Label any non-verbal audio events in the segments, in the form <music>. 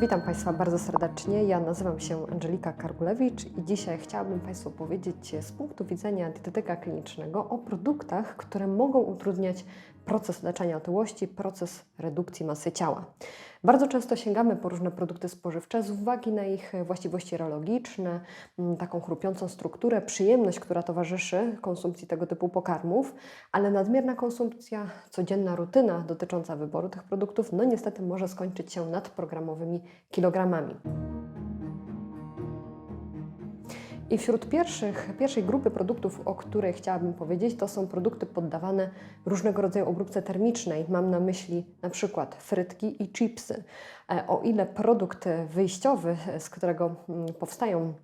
Witam Państwa bardzo serdecznie. Ja nazywam się Angelika Kargulewicz i dzisiaj chciałabym Państwu powiedzieć z punktu widzenia dietetyka klinicznego o produktach, które mogą utrudniać proces leczenia otyłości, proces redukcji masy ciała. Bardzo często sięgamy po różne produkty spożywcze z uwagi na ich właściwości reologiczne, mm, taką chrupiącą strukturę, przyjemność, która towarzyszy konsumpcji tego typu pokarmów, ale nadmierna konsumpcja, codzienna rutyna dotycząca wyboru tych produktów, no niestety może skończyć się nadprogramowymi kilogramami. I wśród pierwszych, pierwszej grupy produktów, o której chciałabym powiedzieć, to są produkty poddawane różnego rodzaju obróbce termicznej. Mam na myśli na przykład frytki i chipsy. E, o ile produkt wyjściowy, z którego mm, powstają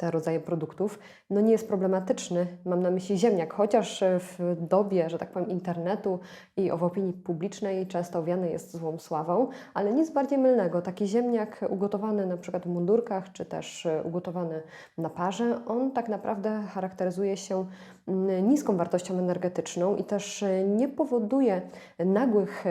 te rodzaje produktów, no nie jest problematyczny. Mam na myśli ziemniak, chociaż w dobie, że tak powiem, internetu i w opinii publicznej często owiany jest złą sławą, ale nic bardziej mylnego. Taki ziemniak ugotowany na przykład w mundurkach, czy też ugotowany na parze, on tak naprawdę charakteryzuje się niską wartością energetyczną i też nie powoduje nagłych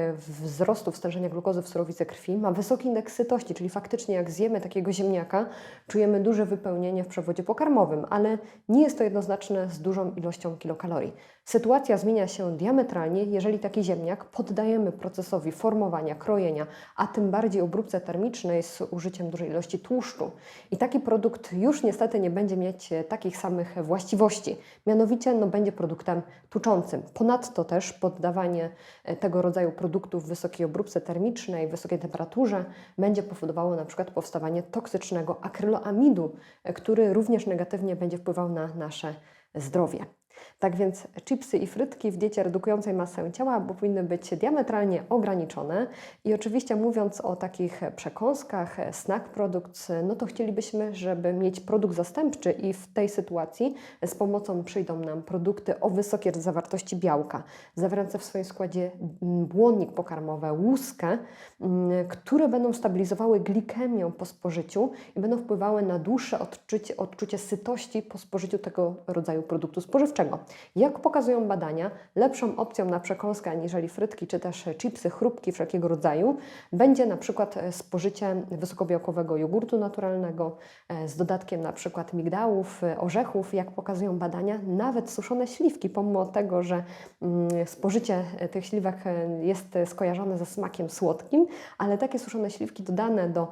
wzrostów stężenia glukozy w surowicy krwi, ma wysoki indeks sytości, czyli faktycznie jak zjemy takiego ziemniaka, czujemy duże wypełnienie w przewodzie pokarmowym, ale nie jest to jednoznaczne z dużą ilością kilokalorii. Sytuacja zmienia się diametralnie, jeżeli taki ziemniak poddajemy procesowi formowania, krojenia, a tym bardziej obróbce termicznej z użyciem dużej ilości tłuszczu. I taki produkt już niestety nie będzie mieć takich samych właściwości. Mianowicie no, będzie produktem tuczącym. Ponadto też poddawanie tego rodzaju produktów wysokiej obróbce termicznej, wysokiej temperaturze będzie powodowało na przykład powstawanie toksycznego akryloamidu, który również negatywnie będzie wpływał na nasze zdrowie. Tak więc chipsy i frytki w diecie redukującej masę ciała powinny być diametralnie ograniczone. I oczywiście mówiąc o takich przekąskach, snack products, no to chcielibyśmy, żeby mieć produkt zastępczy i w tej sytuacji z pomocą przyjdą nam produkty o wysokiej zawartości białka, zawierające w swoim składzie błonnik pokarmowy, łuskę, mm, które będą stabilizowały glikemię po spożyciu i będą wpływały na dłuższe odczucie, odczucie sytości po spożyciu tego rodzaju produktu spożywczego. Jak pokazują badania, lepszą opcją na przekąskę aniżeli frytki czy też chipsy, chrupki wszelkiego rodzaju będzie na przykład e, spożycie wysokobiałkowego jogurtu naturalnego e, z dodatkiem na przykład migdałów, e, orzechów. Jak pokazują badania, nawet suszone śliwki, pomimo tego, że mm, spożycie tych śliwek jest skojarzone ze smakiem słodkim, ale takie suszone śliwki dodane do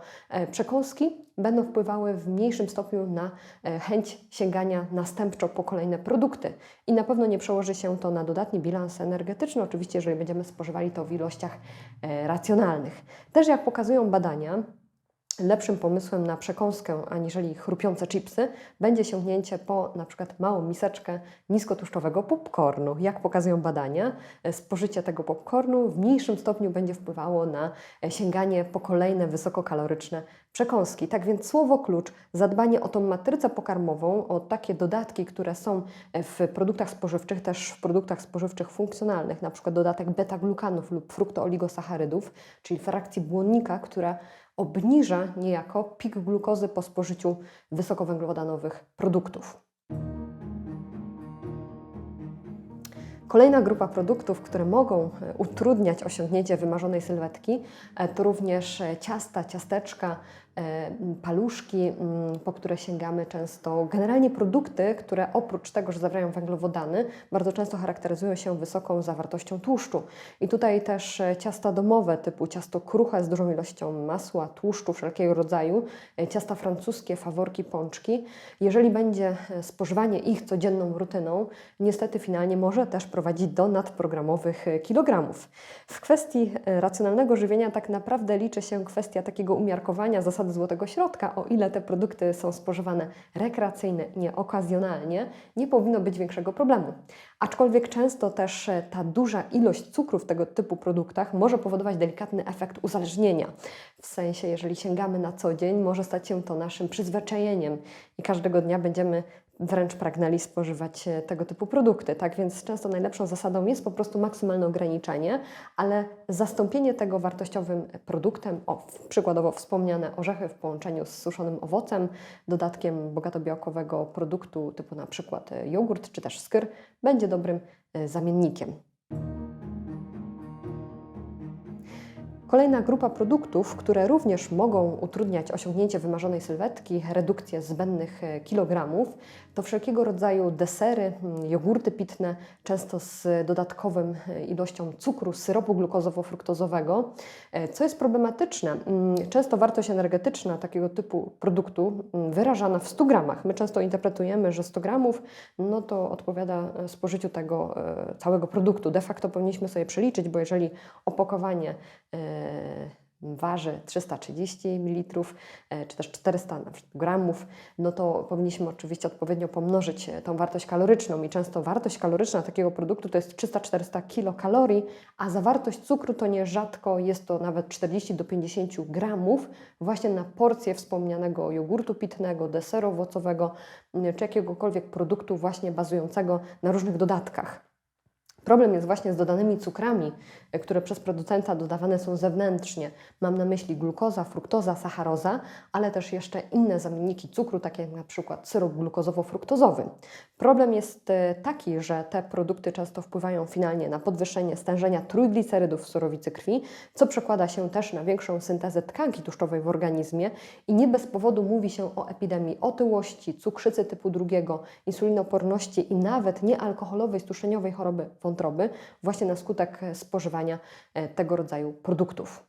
przekąski będą wpływały w mniejszym stopniu na e, chęć sięgania następczo po kolejne produkty. I na pewno nie przełoży się to na dodatni bilans energetyczny, oczywiście, jeżeli będziemy spożywali to w ilościach e, racjonalnych. Też jak pokazują badania, lepszym pomysłem na przekąskę aniżeli chrupiące chipsy będzie sięgnięcie po na przykład małą miseczkę niskotłuszczowego popcornu. Jak pokazują badania, e, spożycie tego popcornu w mniejszym stopniu będzie wpływało na e, sięganie po kolejne wysokokaloryczne przekąski. Tak więc słowo klucz, zadbanie o tą matrycę pokarmową, o takie dodatki, które są e, w produktach spożywczych, też w produktach spożywczych funkcjonalnych, na przykład dodatek beta-glukanów lub fruktooligosacharydów, czyli frakcji błonnika, która obniża niejako pik glukozy po spożyciu wysokowęglowodanowych produktów. Kolejna grupa produktów, które mogą e, utrudniać osiągnięcie wymarzonej sylwetki, e, to również e, ciasta, ciasteczka, paluszki, po które sięgamy często. Generalnie produkty, które oprócz tego, że zawierają węglowodany, bardzo często charakteryzują się wysoką zawartością tłuszczu. I tutaj też ciasta domowe typu ciasto kruche z dużą ilością masła, tłuszczu wszelkiego rodzaju, ciasta francuskie, faworki, pączki. Jeżeli będzie spożywanie ich codzienną rutyną, niestety finalnie może też prowadzić do nadprogramowych e, kilogramów. W kwestii e, racjonalnego żywienia tak naprawdę liczy się kwestia takiego umiarkowania zasady złotego środka, o ile te produkty są spożywane rekreacyjnie, nie okazjonalnie, nie powinno być większego problemu. Aczkolwiek często też e, ta duża ilość cukru w tego typu produktach może powodować delikatny efekt uzależnienia. W sensie, jeżeli sięgamy na co dzień, może stać się to naszym przyzwyczajeniem i każdego dnia będziemy wręcz pragnęli spożywać e, tego typu produkty. Tak więc często najlepszą zasadą jest po prostu maksymalne ograniczenie, ale zastąpienie tego wartościowym produktem, o, przykładowo wspomniane orzechy w połączeniu z suszonym owocem, dodatkiem bogato-białkowego produktu typu na przykład e, jogurt czy też skyr, będzie dobrym e, zamiennikiem. Kolejna grupa produktów, które również mogą utrudniać osiągnięcie wymarzonej sylwetki, redukcję zbędnych e, kilogramów, to wszelkiego rodzaju desery, mm, jogurty pitne, często z dodatkową e, ilością cukru, syropu glukozowo-fruktozowego. E, Co jest problematyczne, mm, często wartość energetyczna takiego typu produktu mm, wyrażana w 100 gramach. My często interpretujemy, że 100 gramów no to odpowiada spożyciu tego całego produktu. De facto powinniśmy sobie przeliczyć, bo jeżeli opakowanie waży 330 ml, e, czy też 400 na przykład gramów, no to powinniśmy oczywiście odpowiednio pomnożyć e, tą wartość kaloryczną i często wartość kaloryczna takiego produktu to jest 300-400 kilokalorii, a zawartość cukru to nierzadko jest to nawet 40 do 50 gramów właśnie na porcję wspomnianego jogurtu pitnego, deseru owocowego czy jakiegokolwiek produktu właśnie bazującego na różnych dodatkach. Problem jest właśnie z dodanymi cukrami, e, które przez producenta dodawane są zewnętrznie. Mam na myśli glukoza, fruktoza, sacharoza, ale też jeszcze inne zamienniki cukru, takie jak na przykład syrop glukozowo-fruktozowy. Problem jest e, taki, że te produkty często wpływają finalnie na podwyższenie stężenia trójglicerydów w surowicy krwi, co przekłada się też na większą syntezę tkanki tłuszczowej w organizmie i nie bez powodu mówi się o epidemii otyłości, cukrzycy typu drugiego, insulinoporności i nawet niealkoholowej stłuczeniowej choroby wątroby właśnie na skutek e, spożywania e, tego rodzaju produktów.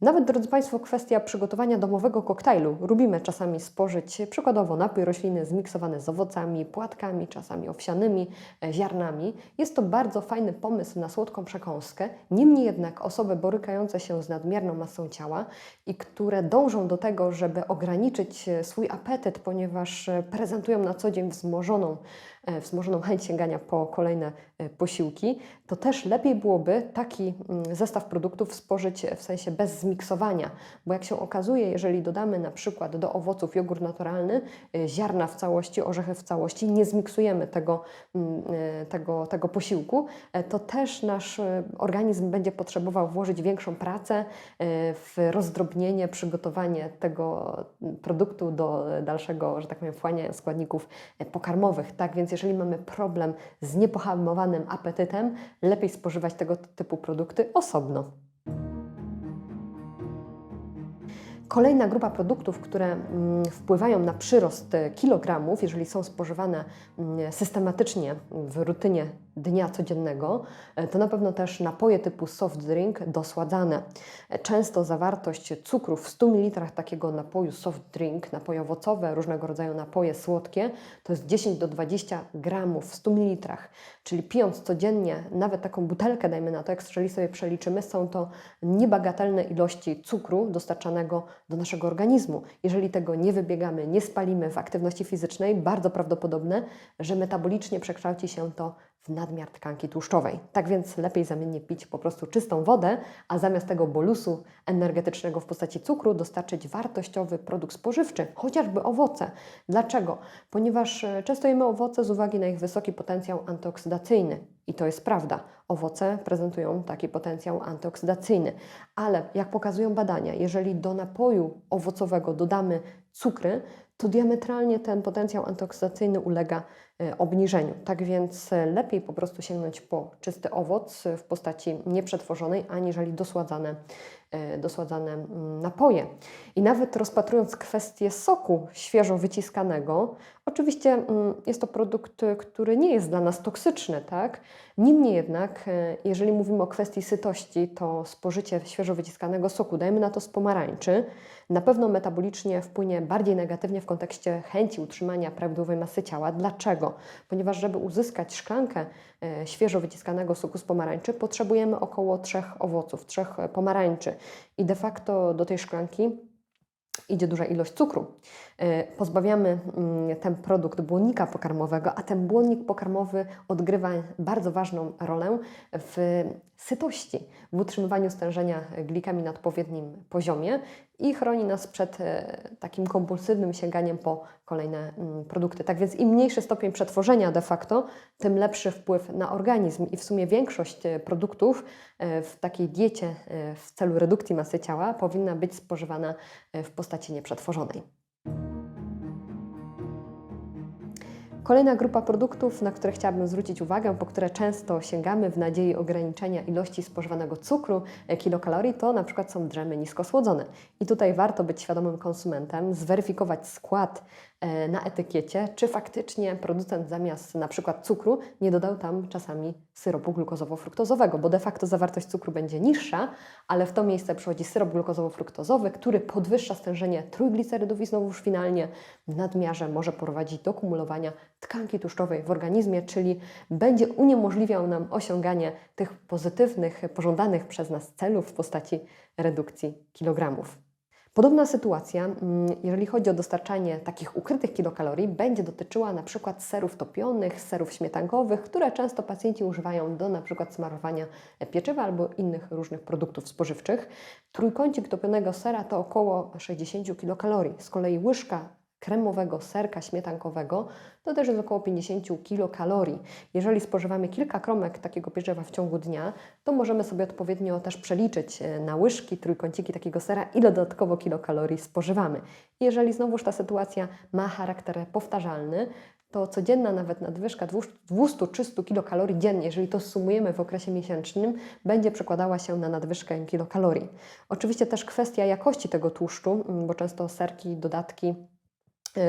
Nawet, drodzy Państwo, kwestia przygotowania domowego koktajlu. Lubimy czasami spożyć przykładowo napój rośliny zmiksowany z owocami, płatkami, czasami owsianymi, e, ziarnami. Jest to bardzo fajny pomysł na słodką przekąskę. Niemniej jednak osoby borykające się z nadmierną masą ciała i które dążą do tego, żeby ograniczyć swój apetyt, ponieważ prezentują na co dzień wzmożoną, wzmożoną chęć sięgania po kolejne e, posiłki, to też lepiej byłoby taki mm, zestaw produktów spożyć w sensie bez zmiksowania, bo jak się okazuje, jeżeli dodamy na przykład do owoców jogurt naturalny, y, ziarna w całości, orzechy w całości, nie zmiksujemy tego, mm, tego, tego posiłku, e, to też nasz organizm będzie potrzebował włożyć większą pracę w rozdrobnienie, przygotowanie tego mm, produktu do dalszego, że tak powiem, wchłaniania składników e, pokarmowych. Tak więc jeżeli mamy problem z niepohamowanym apetytem, lepiej spożywać tego typu produkty osobno. Kolejna grupa produktów, które mm, wpływają na przyrost kilogramów, jeżeli są spożywane mm, systematycznie w rutynie dnia codziennego, e, to na pewno też napoje typu soft drink dosładzane. E, Często zawartość cukrów w 100 ml takiego napoju soft drink, napoje owocowe, różnego rodzaju napoje słodkie, to jest 10 do 20 gramów w 100 ml. Czyli pijąc codziennie nawet taką butelkę, dajmy na to, jak jeżeli sobie przeliczymy, są to niebagatelne ilości cukru dostarczanego do naszego organizmu. Jeżeli tego nie wybiegamy, nie spalimy w aktywności fizycznej, bardzo prawdopodobne, że metabolicznie przekształci się to w nadmiar tkanki tłuszczowej. Tak więc lepiej zamiennie pić po prostu czystą wodę, a zamiast tego bolusu energetycznego w postaci cukru dostarczyć wartościowy produkt spożywczy, chociażby owoce. Dlaczego? Ponieważ e, często jemy owoce z uwagi na ich wysoki potencjał antyoksydacyjny. I to jest prawda. Owoce prezentują taki potencjał antyoksydacyjny. Ale jak pokazują badania, jeżeli do napoju owocowego dodamy cukry, to diametralnie ten potencjał antyoksydacyjny ulega e, obniżeniu. Tak więc e, lepiej po prostu sięgnąć po czysty owoc w postaci nieprzetworzonej, aniżeli dosładzane, e, dosładzane mm, napoje. I nawet rozpatrując kwestię soku świeżo wyciskanego, oczywiście mm, jest to produkt, który nie jest dla nas toksyczny, tak? Niemniej jednak, e, jeżeli mówimy o kwestii sytości, to spożycie świeżo wyciskanego soku, dajmy na to z pomarańczy, na pewno metabolicznie wpłynie bardziej negatywnie w kontekście chęci utrzymania prawidłowej masy ciała. Dlaczego? Ponieważ żeby uzyskać szklankę e, świeżo wyciskanego soku z pomarańczy, potrzebujemy około trzech owoców, trzech pomarańczy. I de facto do tej szklanki idzie duża ilość cukru. E, Pozbawiamy mm, ten produkt błonnika pokarmowego, a ten błonnik pokarmowy odgrywa bardzo ważną rolę w sytości, w utrzymywaniu stężenia glikemii na odpowiednim poziomie i chroni nas przed e, takim kompulsywnym sięganiem po kolejne mm, produkty. Tak więc im mniejszy stopień przetworzenia de facto, tym lepszy wpływ na organizm i w sumie większość e, produktów w takiej diecie w celu redukcji masy ciała powinna być spożywana w postaci nieprzetworzonej. Kolejna grupa produktów, na które chciałabym zwrócić uwagę, po które często sięgamy w nadziei ograniczenia ilości spożywanego cukru, e, kilokalorii, to na przykład są drzemy niskosłodzone. I tutaj warto być świadomym konsumentem, zweryfikować skład na etykiecie, czy faktycznie producent zamiast na przykład cukru nie dodał tam czasami syropu glukozowo-fruktozowego, bo de facto zawartość cukru będzie niższa, ale w to miejsce przychodzi syrop glukozowo-fruktozowy, który podwyższa stężenie trójglicerydów i znowuż finalnie w nadmiarze może prowadzić do kumulowania tkanki tłuszczowej w organizmie, czyli będzie uniemożliwiał nam osiąganie tych pozytywnych, pożądanych przez nas celów w postaci redukcji kilogramów. Podobna sytuacja, mm, jeżeli chodzi o dostarczanie takich ukrytych kilokalorii, będzie dotyczyła na przykład serów topionych, serów śmietankowych, które często pacjenci używają do na przykład smarowania pieczywa albo innych różnych produktów spożywczych. Trójkącik topionego sera to około 60 kilokalorii. Z kolei łyżka kremowego serka śmietankowego to też jest około 50 kilokalorii. Jeżeli spożywamy kilka kromek takiego pieczywa w ciągu dnia, to możemy sobie odpowiednio też przeliczyć e, na łyżki, trójkąciki takiego sera, ile dodatkowo kilokalorii spożywamy. Jeżeli znowuż ta sytuacja ma charakter powtarzalny, to codzienna nawet nadwyżka 200-300 kilokalorii dziennie, jeżeli to sumujemy w okresie miesięcznym, będzie przekładała się na nadwyżkę kilokalorii. Oczywiście też kwestia jakości tego tłuszczu, bo często serki, dodatki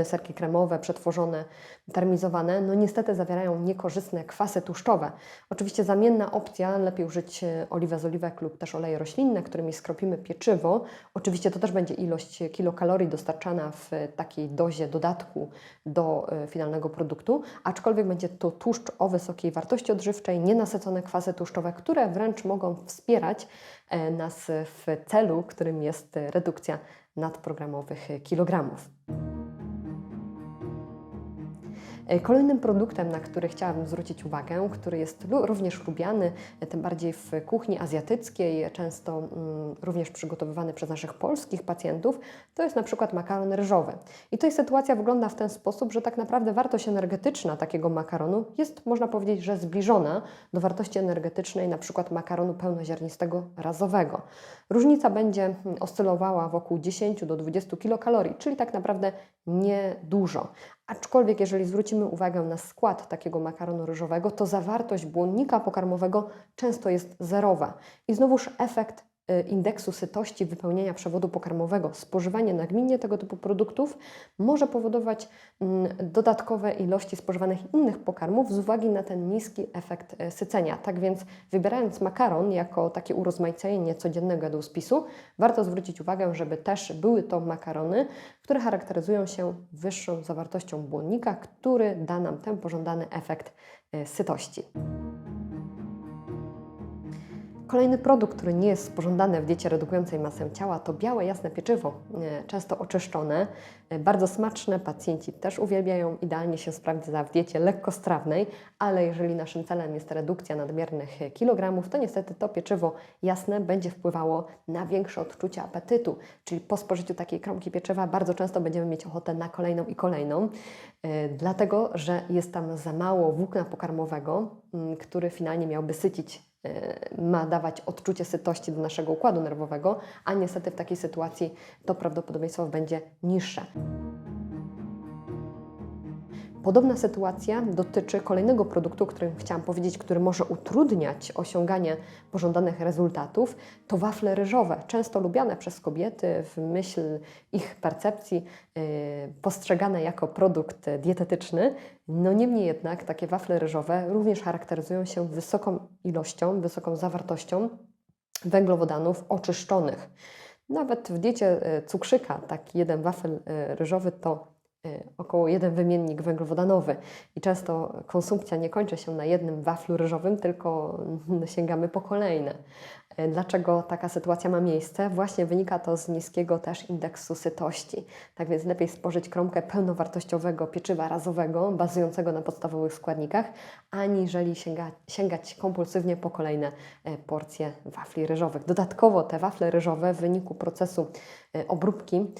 serki kremowe, przetworzone, termizowane, no niestety zawierają niekorzystne kwasy tłuszczowe. Oczywiście zamienna opcja, lepiej użyć e, oliwę z oliwek lub też oleje roślinne, którymi skropimy pieczywo. Oczywiście to też będzie ilość kilokalorii dostarczana w takiej dozie dodatku do e, finalnego produktu, aczkolwiek będzie to tłuszcz o wysokiej wartości odżywczej, nienasycone kwasy tłuszczowe, które wręcz mogą wspierać nas w celu, którym jest redukcja nadprogramowych kilogramów. E, kolejnym produktem, na który chciałabym zwrócić uwagę, który jest również lubiany, e, tym bardziej w kuchni azjatyckiej, często mm, również przygotowywany przez naszych polskich pacjentów, to jest na przykład makaron ryżowy. I tutaj sytuacja wygląda w ten sposób, że tak naprawdę wartość energetyczna takiego makaronu jest, można powiedzieć, że zbliżona do wartości energetycznej na przykład makaronu pełnoziarnistego razowego. Różnica będzie mm, oscylowała wokół 10 do 20 kilokalorii, czyli tak naprawdę niedużo. Aczkolwiek, jeżeli zwrócimy uwagę na skład takiego makaronu ryżowego, to zawartość błonnika pokarmowego często jest zerowa. I znowuż efekt indeksu sytości wypełnienia przewodu pokarmowego, spożywanie nagminnie tego typu produktów może powodować mm, dodatkowe ilości spożywanych innych pokarmów z uwagi na ten niski efekt y, sycenia. Tak więc wybierając makaron jako takie urozmaicenie codziennego jadłospisu, warto zwrócić uwagę, żeby też były to makarony, które charakteryzują się wyższą zawartością błonnika, który da nam ten pożądany efekt y, sytości. Kolejny produkt, który nie jest pożądany w diecie redukującej masę ciała, to białe, jasne pieczywo, e, często oczyszczone, e, bardzo smaczne. Pacjenci też uwielbiają, idealnie się sprawdza w diecie lekkostrawnej, ale jeżeli naszym celem jest redukcja nadmiernych kilogramów, to niestety to pieczywo jasne będzie wpływało na większe odczucie apetytu, czyli po spożyciu takiej kromki pieczywa bardzo często będziemy mieć ochotę na kolejną i kolejną, e, dlatego że jest tam za mało włókna pokarmowego, który finalnie miałby sycić ma dawać odczucie sytości do naszego układu nerwowego, a niestety w takiej sytuacji to prawdopodobieństwo będzie niższe. Podobna sytuacja dotyczy kolejnego produktu, o którym chciałam powiedzieć, który może utrudniać osiąganie pożądanych rezultatów. To wafle ryżowe, często lubiane przez kobiety w myśl ich percepcji, yy, postrzegane jako produkt dietetyczny. No niemniej jednak takie wafle ryżowe również charakteryzują się wysoką ilością, wysoką zawartością węglowodanów oczyszczonych. Nawet w diecie y, cukrzyka taki jeden wafel y, ryżowy to Y, około jeden wymiennik węglowodanowy i często konsumpcja nie kończy się na jednym waflu ryżowym, tylko <laughs> sięgamy po kolejne. Y, dlaczego taka sytuacja ma miejsce? Właśnie wynika to z niskiego też indeksu sytości. Tak więc lepiej spożyć kromkę pełnowartościowego pieczywa razowego, bazującego na podstawowych składnikach, aniżeli sięga, sięgać kompulsywnie po kolejne y, porcje wafli ryżowych. Dodatkowo te wafle ryżowe w wyniku procesu obróbki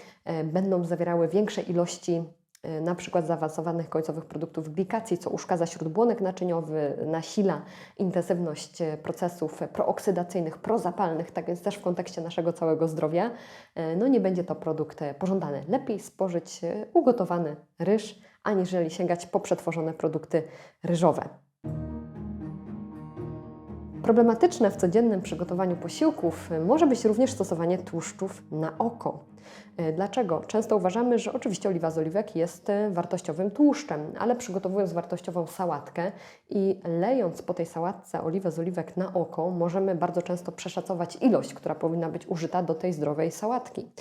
będą zawierały większe ilości y, na przykład zaawansowanych końcowych produktów glikacji, co uszkadza śródbłonek naczyniowy, nasila intensywność y, procesów prooksydacyjnych, prozapalnych, tak więc też w kontekście naszego całego zdrowia, y, no nie będzie to produkt y, pożądany. Lepiej spożyć y, ugotowany ryż, aniżeli sięgać po przetworzone produkty ryżowe. Problematyczne w codziennym przygotowaniu posiłków y, może być również stosowanie tłuszczów na oko. Y, Dlaczego? Często uważamy, że oczywiście oliwa z oliwek jest y, wartościowym tłuszczem, ale przygotowując wartościową sałatkę i lejąc po tej sałatce oliwę z oliwek na oko, możemy bardzo często przeszacować ilość, która powinna być użyta do tej zdrowej sałatki.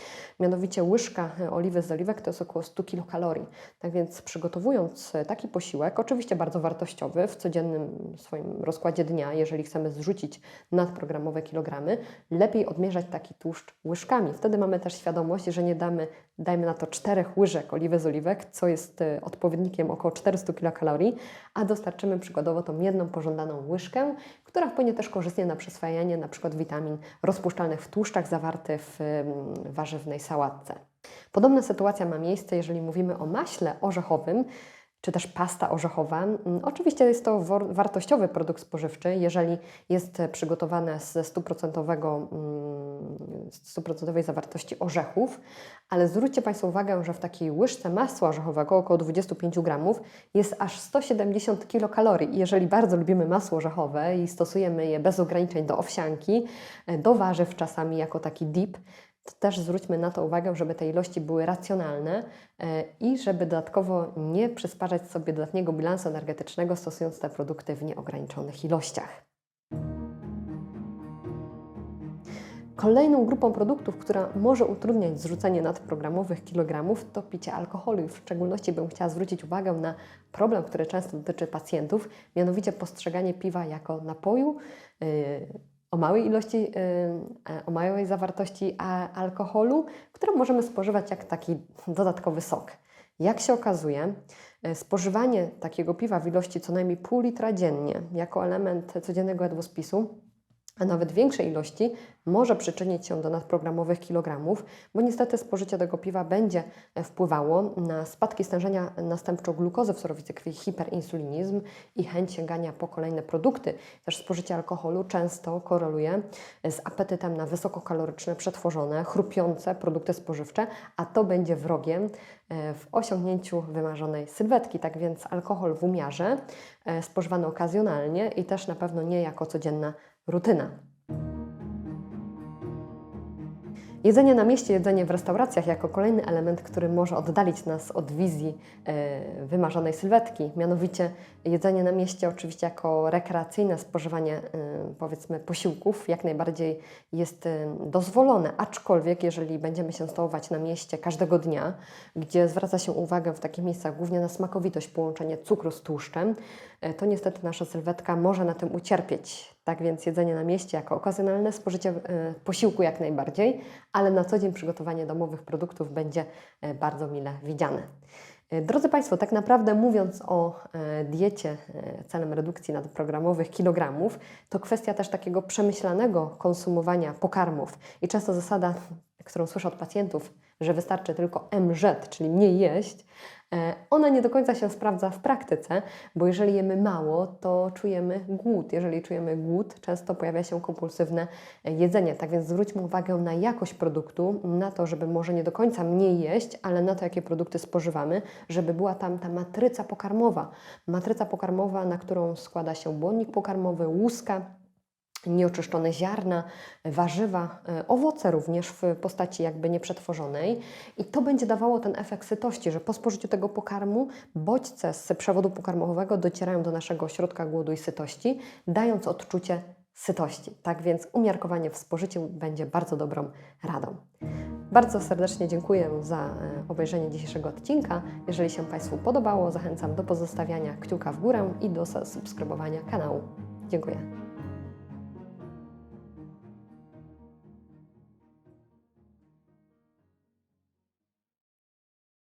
Mianowicie łyżka y, oliwy z oliwek to jest około 100 kilokalorii. Tak więc przygotowując taki posiłek, oczywiście bardzo wartościowy w codziennym swoim rozkładzie dnia, jeżeli chcemy zrzucić nadprogramowe kilogramy, lepiej odmierzać taki tłuszcz łyżkami. Wtedy mamy też świadomość, że nie damy, dajmy na to czterech łyżek oliwy z oliwek, co jest y, odpowiednikiem około 400 kilokalorii, a dostarczymy przykładowo tą jedną pożądaną łyżkę, która wpłynie też korzystnie na przyswajanie np. witamin rozpuszczalnych w tłuszczach zawartych w ym, warzywnej sałatce. Podobna sytuacja ma miejsce, jeżeli mówimy o maśle orzechowym, czy też pasta orzechowa. Mm, Oczywiście jest to wartościowy produkt spożywczy, jeżeli jest przygotowane ze 100%, mm, z 100% zawartości orzechów, ale zwróćcie Państwo uwagę, że w takiej łyżce masła orzechowego, około 25 gramów, jest aż 170 kilokalorii. Jeżeli bardzo lubimy masło orzechowe i stosujemy je bez ograniczeń do owsianki, e, do warzyw czasami jako taki dip, to też zwróćmy na to uwagę, żeby te ilości były racjonalne e, i żeby dodatkowo nie przysparzać sobie dodatniego bilansu energetycznego, stosując te produkty w nieograniczonych ilościach. Kolejną grupą produktów, która może utrudniać zrzucenie nadprogramowych kilogramów, to picie alkoholu. W szczególności bym chciała zwrócić uwagę na problem, który często dotyczy pacjentów, mianowicie postrzeganie piwa jako napoju. Yy, o małej ilości, yy, o małej zawartości alkoholu, który możemy spożywać jak taki dodatkowy sok. Jak się okazuje, e, spożywanie takiego piwa w ilości co najmniej pół litra dziennie jako element codziennego jadłospisu a nawet większej ilości może przyczynić się do nadprogramowych kilogramów, bo niestety spożycie tego piwa będzie wpływało na spadki stężenia następczo glukozy w sorowicy krwi, hiperinsulinizm i chęć sięgania po kolejne produkty. Też spożycie alkoholu często koreluje z apetytem na wysokokaloryczne, przetworzone, chrupiące produkty spożywcze, a to będzie wrogiem e, w osiągnięciu wymarzonej sylwetki. Tak więc alkohol w umiarze, e, spożywany okazjonalnie i też na pewno nie jako codzienna rutyna. Jedzenie na mieście, jedzenie w restauracjach jako kolejny element, który może oddalić nas od wizji e, wymarzonej sylwetki. Mianowicie jedzenie na mieście oczywiście jako rekreacyjne spożywanie e, powiedzmy posiłków jak najbardziej jest e, dozwolone, aczkolwiek jeżeli będziemy się stołować na mieście każdego dnia, gdzie zwraca się uwagę w takich miejscach głównie na smakowitość, połączenie cukru z tłuszczem, to niestety nasza sylwetka może na tym ucierpieć. Tak więc jedzenie na mieście jako okazjonalne spożycie e, posiłku jak najbardziej, ale na co dzień przygotowanie domowych produktów będzie e, bardzo mile widziane. E, Drodzy Państwo, tak naprawdę mówiąc o diecie celem redukcji nadprogramowych kilogramów, to kwestia też takiego przemyślanego konsumowania pokarmów. I często zasada, którą słyszę od pacjentów, że wystarczy tylko MZ, czyli mniej jeść, ona nie do końca się sprawdza w praktyce, bo jeżeli jemy mało, to czujemy głód. Jeżeli czujemy głód, często pojawia się kompulsywne e, jedzenie. Tak więc zwróćmy uwagę na jakość produktu, na to, żeby może nie do końca mniej jeść, ale na to, jakie produkty spożywamy, żeby była tam ta matryca pokarmowa. Matryca pokarmowa, na którą składa się błonnik pokarmowy, łuska, nieoczyszczone ziarna, warzywa, e, owoce również w postaci jakby nieprzetworzonej i to będzie dawało ten efekt sytości, że po spożyciu tego pokarmu bodźce z przewodu pokarmowego docierają do naszego ośrodka głodu i sytości, dając odczucie sytości. Tak więc umiarkowanie w spożyciu będzie bardzo dobrą radą. Bardzo serdecznie dziękuję za e, obejrzenie dzisiejszego odcinka. Jeżeli się Państwu podobało, zachęcam do pozostawiania kciuka w górę i do subskrybowania kanału. Dziękuję.